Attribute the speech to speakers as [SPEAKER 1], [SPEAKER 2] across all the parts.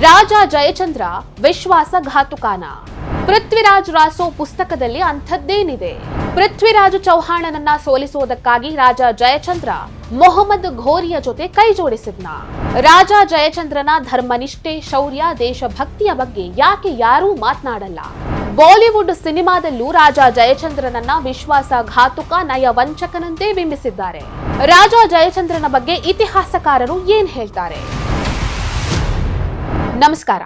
[SPEAKER 1] ರಾಜ ಜಯಚಂದ್ರ, ವಿಶ್ವಾಸಘಾತುಕಾನ. ಪೃಥ್ವಿರಾಜ್ ರಾಸೋ ಪುಸ್ತಕದಲ್ಲಿ ಅಂಥದ್ದೇನಿದೆ? ಪೃಥ್ವಿರಾಜ್ ಚೌಹಾಣನನ್ನ ಸೋಲಿಸುವುದಕ್ಕಾಗಿ ರಾಜ ಜಯಚಂದ್ರ, ಮೊಹಮ್ಮದ್ ಘೋರಿಯ ಜೊತೆ ಕೈ ಜೋಡಿಸಿದ್ನ. ರಾಜ ಜಯಚಂದ್ರನ ಧರ್ಮನಿಷ್ಠೆ, ಶೌರ್ಯ, ದೇಶಭಕ್ತಿಯ ಬಗ್ಗೆ ಯಾಕೆ ಯಾರೂ ಮಾತನಾಡಲ್ಲ? ಬಾಲಿವುಡ್ ಸಿನಿಮಾದಲ್ಲೂ ರಾಜ ಜಯಚಂದ್ರನನ್ನ ವಿಶ್ವಾಸಘಾತುಕ ನಯ ವಂಚಕನಂತೆ ಬಿಂಬಿಸಿದ್ದಾರೆ. ರಾಜ ಜಯಚಂದ್ರನ ಬಗ್ಗೆ ಇತಿಹಾಸಕಾರರು ಏನ್ ಹೇಳ್ತಾರೆ? ನಮಸ್ಕಾರ.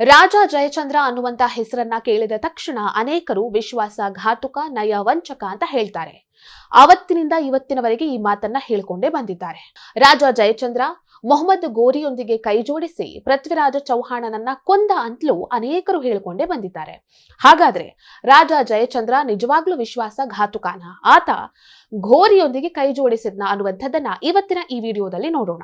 [SPEAKER 1] ರಾಜ ಜಯಚಂದ್ರ ಅನ್ನುವಂತ ಹೆಸರನ್ನ ಕೇಳಿದ ತಕ್ಷಣ ಅನೇಕರು ವಿಶ್ವಾಸಘಾತುಕ ನಯ ವಂಚಕ ಅಂತ ಹೇಳ್ತಾರೆ. ಅವತ್ತಿನಿಂದ ಇವತ್ತಿನವರೆಗೆ ಈ ಮಾತನ್ನ ಹೇಳ್ಕೊಂಡೇ ಬಂದಿದ್ದಾರೆ. ರಾಜ ಜಯಚಂದ್ರ ಮೊಹಮ್ಮದ್ ಗೋರಿಯೊಂದಿಗೆ ಕೈ ಜೋಡಿಸಿ ಪೃಥ್ವಿರಾಜ ಚೌಹಾಣನನ್ನ ಕೊಂದ ಅಂತಲೂ ಅನೇಕರು ಹೇಳಿಕೊಂಡೇ ಬಂದಿದ್ದಾರೆ. ಹಾಗಾದ್ರೆ ರಾಜ ಜಯಚಂದ್ರ ನಿಜವಾಗ್ಲೂ ವಿಶ್ವಾಸಘಾತುಕಾನ? ಆತ ಘೋರಿಯೊಂದಿಗೆ ಕೈ ಜೋಡಿಸಿದ್ನ ಅನ್ನುವಂಥದ್ದನ್ನ ಇವತ್ತಿನ ಈ ವಿಡಿಯೋದಲ್ಲಿ ನೋಡೋಣ.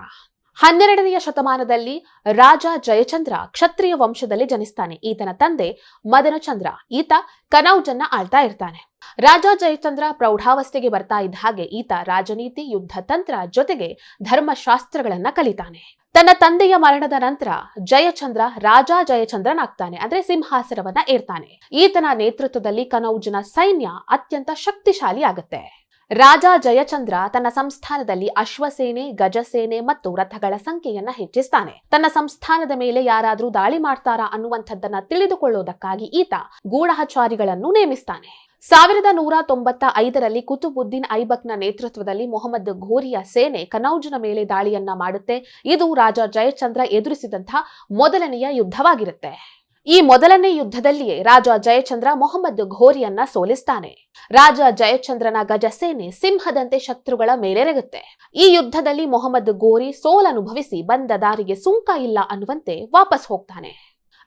[SPEAKER 1] ಹನ್ನೆರಡನೆಯ ಶತಮಾನದಲ್ಲಿ ರಾಜ ಜಯಚಂದ್ರ ಕ್ಷತ್ರಿಯ ವಂಶದಲ್ಲಿ ಜನಿಸ್ತಾನೆ. ಈತನ ತಂದೆ ಮದನಚಂದ್ರ. ಈತ ಕನೌಜನ್ನ ಆಳ್ತಾ ಇರ್ತಾನೆ. ರಾಜ ಜಯಚಂದ್ರ ಪ್ರೌಢಾವಸ್ಥೆಗೆ ಬರ್ತಾ ಇದ್ದ ಹಾಗೆ ಈತ ರಾಜನೀತಿ, ಯುದ್ಧ, ತಂತ್ರ ಜೊತೆಗೆ ಧರ್ಮಶಾಸ್ತ್ರಗಳನ್ನ ಕಲಿತಾನೆ. ತನ್ನ ತಂದೆಯ ಮರಣದ ನಂತರ ಜಯಚಂದ್ರ ರಾಜ ಜಯಚಂದ್ರನಾಗ್ತಾನೆ. ಅಂದ್ರೆ ಸಿಂಹಾಸನವನ್ನ ಏರ್ತಾನೆ. ಈತನ ನೇತೃತ್ವದಲ್ಲಿ ಕನೌಜನ ಸೈನ್ಯ ಅತ್ಯಂತ ಶಕ್ತಿಶಾಲಿ ಆಗತ್ತೆ ರಾಜ ಜಯಚಂದ್ರ ತನ್ನ ಸಂಸ್ಥಾನದಲ್ಲಿ ಅಶ್ವಸೇನೆ, ಗಜಸೇನೆ ಮತ್ತು ರಥಗಳ ಸಂಖ್ಯೆಯನ್ನ ಹೆಚ್ಚಿಸ್ತಾನೆ. ತನ್ನ ಸಂಸ್ಥಾನದ ಮೇಲೆ ಯಾರಾದ್ರೂ ದಾಳಿ ಮಾಡ್ತಾರಾ ಅನ್ನುವಂಥದ್ದನ್ನ ತಿಳಿದುಕೊಳ್ಳೋದಕ್ಕಾಗಿ ಈತ ಗೂಢಚಾರಿಗಳನ್ನು ನೇಮಿಸ್ತಾನೆ. ಸಾವಿರದ ನೂರ ತೊಂಬತ್ತ ಐದರಲ್ಲಿ ಕುತುಬುದ್ದೀನ್ ಐಬಕ್ನ ನೇತೃತ್ವದಲ್ಲಿ ಮೊಹಮ್ಮದ್ ಘೋರಿಯ ಸೇನೆ ಕನೌಜ್ನ ಮೇಲೆ ದಾಳಿಯನ್ನ ಮಾಡುತ್ತೆ. ಇದು ರಾಜ ಜಯಚಂದ್ರ ಎದುರಿಸಿದಂತಹ ಮೊದಲನೆಯ ಯುದ್ಧವಾಗಿರುತ್ತೆ. ಈ ಮೊದಲನೇ ಯುದ್ಧದಲ್ಲಿಯೇ ರಾಜ ಜಯಚಂದ್ರ ಮೊಹಮ್ಮದ್ ಘೋರಿಯನ್ನ ಸೋಲಿಸ್ತಾನೆ. ರಾಜ ಜಯಚಂದ್ರನ ಗಜಸೇನೆ ಸಿಂಹದಂತೆ ಶತ್ರುಗಳ ಮೇಲೆರಗುತ್ತೆ. ಈ ಯುದ್ಧದಲ್ಲಿ ಮೊಹಮ್ಮದ್ ಘೋರಿ ಸೋಲನುಭವಿಸಿ ಬಂದ ದಾರಿಗೆ ಸುಂಕ ಇಲ್ಲ ಅನ್ನುವಂತೆ ವಾಪಸ್ ಹೋಗ್ತಾನೆ.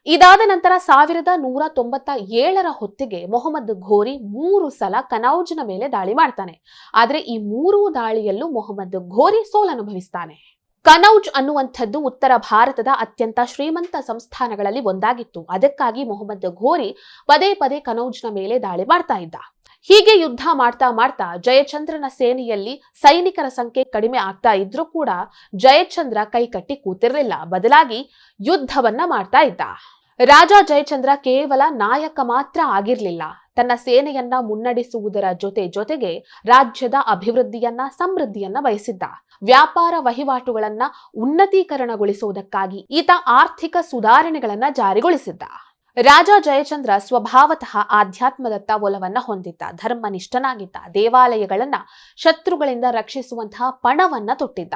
[SPEAKER 1] ಇದಾದ ನಂತರ ಸಾವಿರದ ನೂರ ತೊಂಬತ್ತ ಏಳರ ಹೊತ್ತಿಗೆ ಮೊಹಮ್ಮದ್ ಘೋರಿ ಮೂರು ಸಲ ಕನೌಜ್ನ ಮೇಲೆ ದಾಳಿ ಮಾಡ್ತಾನೆ. ಆದರೆ ಈ ಮೂರೂ ದಾಳಿಯಲ್ಲೂ ಮೊಹಮ್ಮದ್ ಘೋರಿ ಸೋಲನುಭವಿಸ್ತಾನೆ. ಕನೌಜ್ ಅನ್ನುವಂಥದ್ದು ಉತ್ತರ ಭಾರತದ ಅತ್ಯಂತ ಶ್ರೀಮಂತ ಸಂಸ್ಥಾನಗಳಲ್ಲಿ ಒಂದಾಗಿತ್ತು. ಅದಕ್ಕಾಗಿ ಮೊಹಮ್ಮದ್ ಘೋರಿ ಪದೇ ಪದೇ ಕನೌಜ್ನ ಮೇಲೆ ದಾಳಿ ಮಾಡ್ತಾ ಇದ್ದ. ಹೀಗೆ ಯುದ್ಧ ಮಾಡ್ತಾ ಮಾಡ್ತಾ ಜಯಚಂದ್ರನ ಸೇನೆಯಲ್ಲಿ ಸೈನಿಕರ ಸಂಖ್ಯೆ ಕಡಿಮೆ ಆಗ್ತಾ ಇದ್ರೂ ಕೂಡ ಜಯಚಂದ್ರ ಕೈಕಟ್ಟಿ ಕೂತಿರಲಿಲ್ಲ. ಬದಲಾಗಿ ಯುದ್ಧವನ್ನ ಮಾಡ್ತಾ ಇದ್ದ. ರಾಜ ಜಯಚಂದ್ರ ಕೇವಲ ನಾಯಕ ಮಾತ್ರ ಆಗಿರ್ಲಿಲ್ಲ. ತನ್ನ ಸೇನೆಯನ್ನ ಮುನ್ನಡೆಸುವುದರ ಜೊತೆ ಜೊತೆಗೆ ರಾಜ್ಯದ ಅಭಿವೃದ್ಧಿಯನ್ನ, ಸಮೃದ್ಧಿಯನ್ನ ಬಯಸಿದ್ದ. ವ್ಯಾಪಾರ ವಹಿವಾಟುಗಳನ್ನ ಉನ್ನತೀಕರಣಗೊಳಿಸುವುದಕ್ಕಾಗಿ ಈತ ಆರ್ಥಿಕ ಸುಧಾರಣೆಗಳನ್ನ ಜಾರಿಗೊಳಿಸಿದ್ದ. ರಾಜ ಜಯಚಂದ್ರ ಸ್ವಭಾವತಃ ಆಧ್ಯಾತ್ಮದತ್ತ ಒಲವನ್ನ ಹೊಂದಿದ್ದ. ಧರ್ಮನಿಷ್ಠನಾಗಿದ್ದ. ದೇವಾಲಯಗಳನ್ನ ಶತ್ರುಗಳಿಂದ ರಕ್ಷಿಸುವಂತಹ ಪಣವನ್ನ ತೊಟ್ಟಿದ್ದ.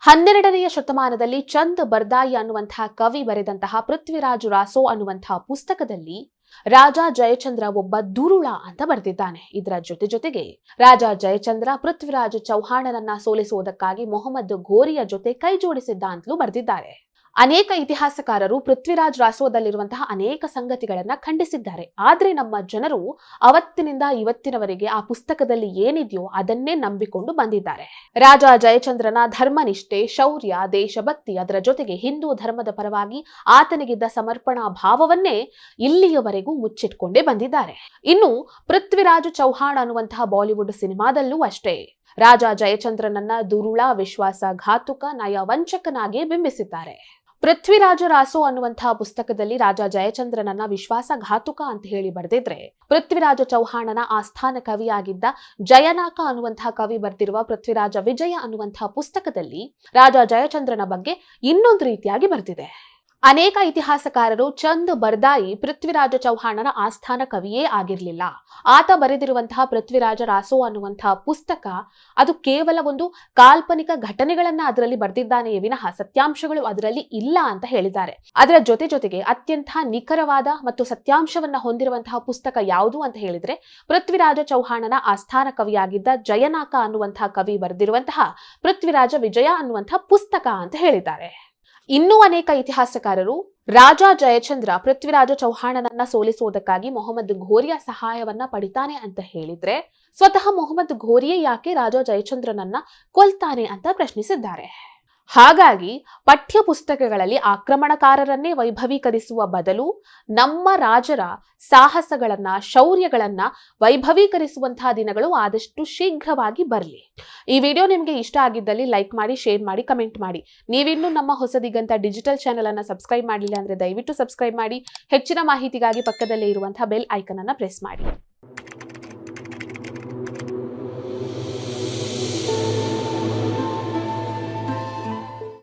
[SPEAKER 1] ಹನ್ನೆರಡನೆಯ ಶತಮಾನದಲ್ಲಿ ಚಂದ್ ಬರ್ದಾಯಿ ಅನ್ನುವಂತಹ ಕವಿ ಬರೆದಂತಹ ಪೃಥ್ವಿರಾಜು ರಾಸೋ ಅನ್ನುವಂತಹ ಪುಸ್ತಕದಲ್ಲಿ ರಾಜ ಜಯಚಂದ್ರ ಒಬ್ಬ ದುರುಳ ಅಂತ ಬರೆದಿದ್ದಾನೆ. ಇದರ ಜೊತೆ ಜೊತೆಗೆ ರಾಜ ಜಯಚಂದ್ರ ಪೃಥ್ವಿರಾಜ್ ಚೌಹಾಣನನ್ನ ಸೋಲಿಸುವುದಕ್ಕಾಗಿ ಮೊಹಮ್ಮದ್ ಘೋರಿಯ ಜೊತೆ ಕೈ ಜೋಡಿಸಿದ್ದ ಅಂತಲೂ ಬರೆದಿದ್ದಾರೆ. ಅನೇಕ ಇತಿಹಾಸಕಾರರು ಪೃಥ್ವಿರಾಜ್ ರಾಸೋದಲ್ಲಿರುವಂತಹ ಅನೇಕ ಸಂಗತಿಗಳನ್ನ ಖಂಡಿಸಿದ್ದಾರೆ. ಆದ್ರೆ ನಮ್ಮ ಜನರು ಅವತ್ತಿನಿಂದ ಇವತ್ತಿನವರೆಗೆ ಆ ಪುಸ್ತಕದಲ್ಲಿ ಏನಿದೆಯೋ ಅದನ್ನೇ ನಂಬಿಕೊಂಡು ಬಂದಿದ್ದಾರೆ. ರಾಜ ಜಯಚಂದ್ರನ ಧರ್ಮನಿಷ್ಠೆ, ಶೌರ್ಯ, ದೇಶಭಕ್ತಿ ಅದರ ಜೊತೆಗೆ ಹಿಂದೂ ಧರ್ಮದ ಪರವಾಗಿ ಆತನಿಗಿದ್ದ ಸಮರ್ಪಣಾ ಭಾವವನ್ನೇ ಇಲ್ಲಿಯವರೆಗೂ ಮುಚ್ಚಿಟ್ಕೊಂಡೇ ಬಂದಿದ್ದಾರೆ. ಇನ್ನು ಪೃಥ್ವಿರಾಜ್ ಚೌಹಾಣ್ ಅನ್ನುವಂತಹ ಬಾಲಿವುಡ್ ಸಿನಿಮಾದಲ್ಲೂ ಅಷ್ಟೇ. ರಾಜ ಜಯಚಂದ್ರನನ್ನ ದುರುಳ, ವಿಶ್ವಾಸಘಾತುಕ ನಯ ವಂಚಕನಾಗಿ ಬಿಂಬಿಸಿದ್ದಾರೆ. ಪೃಥ್ವಿರಾಜ ರಾಸು ಅನ್ನುವಂತಹ ಪುಸ್ತಕದಲ್ಲಿ ರಾಜ ಜಯಚಂದ್ರನನ್ನ ವಿಶ್ವಾಸಘಾತುಕ ಅಂತ ಹೇಳಿ ಬರೆದಿದ್ರೆ, ಪೃಥ್ವಿರಾಜ ಚೌಹಾಣನ ಆಸ್ಥಾನ ಕವಿಯಾಗಿದ್ದ ಜಯನಾಕ ಅನ್ನುವಂತಹ ಕವಿ ಬರೆದಿರುವ ಪೃಥ್ವಿರಾಜ ವಿಜಯ ಅನ್ನುವಂತಹ ಪುಸ್ತಕದಲ್ಲಿ ರಾಜ ಜಯಚಂದ್ರನ ಬಗ್ಗೆ ಇನ್ನೊಂದು ರೀತಿಯಾಗಿ ಬರೆದಿದೆ. ಅನೇಕ ಇತಿಹಾಸಕಾರರು ಚಂದ್ ಬರ್ದಾಯಿ ಪೃಥ್ವಿರಾಜ ಚೌಹಾಣನ ಆಸ್ಥಾನ ಕವಿಯೇ ಆಗಿರಲಿಲ್ಲ. ಆತ ಬರೆದಿರುವಂತಹ ಪೃಥ್ವಿರಾಜ ರಾಸೋ ಅನ್ನುವಂತಹ ಪುಸ್ತಕ ಅದು ಕೇವಲ ಒಂದು ಕಾಲ್ಪನಿಕ ಘಟನೆಗಳನ್ನ ಅದರಲ್ಲಿ ಬರೆದಿದ್ದಾನೆಯೇ ವಿನಃ ಸತ್ಯಾಂಶಗಳು ಅದರಲ್ಲಿ ಇಲ್ಲ ಅಂತ ಹೇಳಿದ್ದಾರೆ. ಅದರ ಜೊತೆ ಜೊತೆಗೆ ಅತ್ಯಂತ ನಿಖರವಾದ ಮತ್ತು ಸತ್ಯಾಂಶವನ್ನ ಹೊಂದಿರುವಂತಹ ಪುಸ್ತಕ ಯಾವುದು ಅಂತ ಹೇಳಿದ್ರೆ ಪೃಥ್ವಿರಾಜ ಚೌಹಾಣನ ಆಸ್ಥಾನ ಕವಿಯಾಗಿದ್ದ ಜಯನಾಕ ಅನ್ನುವಂತಹ ಕವಿ ಬರೆದಿರುವಂತಹ ಪೃಥ್ವಿರಾಜ ವಿಜಯ ಅನ್ನುವಂತಹ ಪುಸ್ತಕ ಅಂತ ಹೇಳಿದ್ದಾರೆ. ಇನ್ನೂ ಅನೇಕ ಇತಿಹಾಸಕಾರರು ರಾಜ ಜಯಚಂದ್ರ ಪೃಥ್ವಿರಾಜ ಚೌಹಾಣನನ್ನ ಸೋಲಿಸುವುದಕ್ಕಾಗಿ ಮೊಹಮ್ಮದ್ ಘೋರಿಯ ಸಹಾಯವನ್ನ ಪಡಿತಾನೆ ಅಂತ ಹೇಳಿದ್ರೆ ಸ್ವತಃ ಮೊಹಮ್ಮದ್ ಘೋರಿಯೇ ಯಾಕೆ ರಾಜ ಜಯಚಂದ್ರನನ್ನ ಕೊಲ್ತಾನೆ ಅಂತ ಪ್ರಶ್ನಿಸಿದ್ದಾರೆ. ಹಾಗಾಗಿ ಪಠ್ಯ ಪುಸ್ತಕಗಳಲ್ಲಿ ಆಕ್ರಮಣಕಾರರನ್ನೇ ವೈಭವೀಕರಿಸುವ ಬದಲು ನಮ್ಮ ರಾಜರ ಸಾಹಸಗಳನ್ನ, ಶೌರ್ಯಗಳನ್ನ ವೈಭವೀಕರಿಸುವಂತಹ ದಿನಗಳು ಆದಷ್ಟು ಶೀಘ್ರವಾಗಿ ಬರಲಿ. ಈ ವಿಡಿಯೋ ನಿಮಗೆ ಇಷ್ಟ ಆಗಿದ್ದಲ್ಲಿ ಲೈಕ್ ಮಾಡಿ, ಶೇರ್ ಮಾಡಿ, ಕಮೆಂಟ್ ಮಾಡಿ. ನೀವಿನ್ನೂ ನಮ್ಮ ಹೊಸದಿಗಂತ ಡಿಜಿಟಲ್ ಚಾನೆಲ್ ಅನ್ನ ಸಬ್ಸ್ಕ್ರೈಬ್ ಮಾಡಲಿಲ್ಲ ಅಂದ್ರೆ ದಯವಿಟ್ಟು ಸಬ್ಸ್ಕ್ರೈಬ್ ಮಾಡಿ. ಹೆಚ್ಚಿನ ಮಾಹಿತಿಗಾಗಿ ಪಕ್ಕದಲ್ಲೇ ಇರುವಂತಹ ಬೆಲ್ ಐಕನ್ ಅನ್ನ ಪ್ರೆಸ್ ಮಾಡಿ.